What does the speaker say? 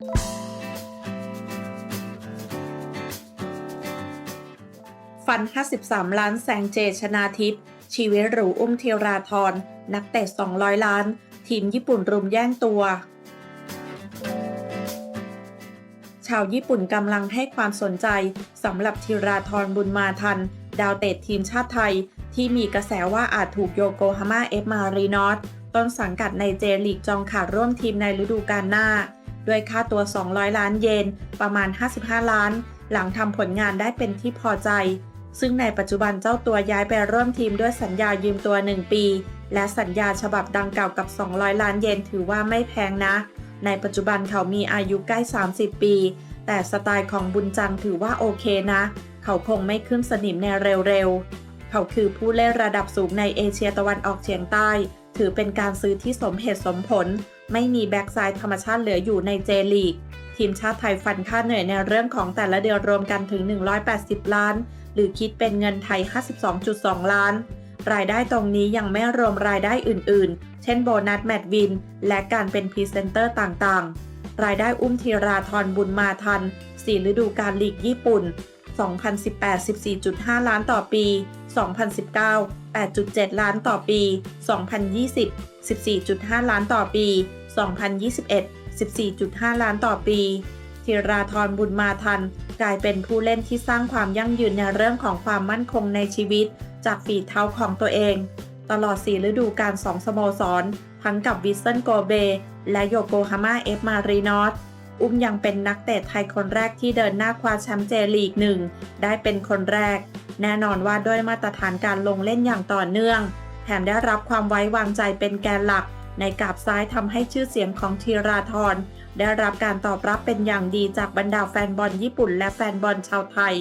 ฟัน 53 ล้านแซงเจชนาทิพย์ชีวิตหรูอุ้มเทราธรนักเตะ 200 ล้าน ทีมญี่ปุ่นรุมแย่งตัว ชาวญี่ปุ่นกำลังให้ความสนใจสำหรับธีราธรบุญมาทัน ดาวเตะทีมชาติไทย ที่มีกระแสว่าอาจถูกโยโกฮาม่าเอฟมารีนอสต้นสังกัดในเจลีกจองขาดร่วมทีมในฤดูกาลหน้า ด้วยค่าตัว 200 ล้านเยน ประมาณ 55 ล้าน หลังทำผลงานได้เป็นที่พอใจ ซึ่งในปัจจุบันเจ้าตัวย้ายไปร่วมทีมด้วยสัญญายืมตัว 1 ปี และสัญญาฉบับดังกล่าวกับ 200 ล้านเยนถือว่าไม่แพงนะ ในปัจจุบันเขามีอายุใกล้ 30 ปี แต่สไตล์ของบุญจังถือว่าโอเคนะ เขาคงไม่ขึ้นสนิมในเร็วๆ เขาคือผู้เล่นระดับสูงในเอเชียตะวันออกเฉียงใต้ ถือเป็นการซื้อที่สมเหตุสมผล ไม่มีแบ็กไซด์ธรรมชาติเหลืออยู่ในเจลีก ทีมชาติไทยฟันค่าเหนื่อยในเรื่องของแต่ละเดือนรวมกันถึง 180 ล้าน หรือคิดเป็นเงินไทย 52.2 ล้าน รายได้ตรงนี้ยังไม่รวมรายได้อื่น ๆ เช่นโบนัสแมตวิน และการเป็นพรีเซนเตอร์ต่าง ๆ รายได้อุ้มธีราธรบุญมาทัน 4 ฤดูการลีกญี่ปุ่น 2018 14.5 ล้านต่อปี 2019 8.7 ล้านต่อปี 2020 14.5 ล้านต่อปี 2021 14.5 ล้านต่อปีธีราธรบุญมาทัน กลายเป็นผู้เล่นที่สร้างความยั่งยืนในเรื่องของความมั่นคงในชีวิต จากฝีเท้าของตัวเอง ตลอด 4 ฤดูกาล2สโมสร ทั้งกับวิสเซนโกเบ และโยโกฮาม่าเอฟมารีนอส อุ้มยังเป็นนักเตะไทยคนแรกที่เดินหน้าคว้าแชมป์เจลีกหนึ่งได้เป็นคนแรก แน่นอนว่าด้วยมาตรฐานการลงเล่นอย่างต่อเนื่อง แถมได้รับความไว้วางใจเป็นแกนหลัก ในกาบซ้ายทำให้ชื่อเสียงของธีราธรได้รับการตอบรับเป็นอย่างดีจากบรรดาแฟนบอลญี่ปุ่นและแฟนบอลชาวไทย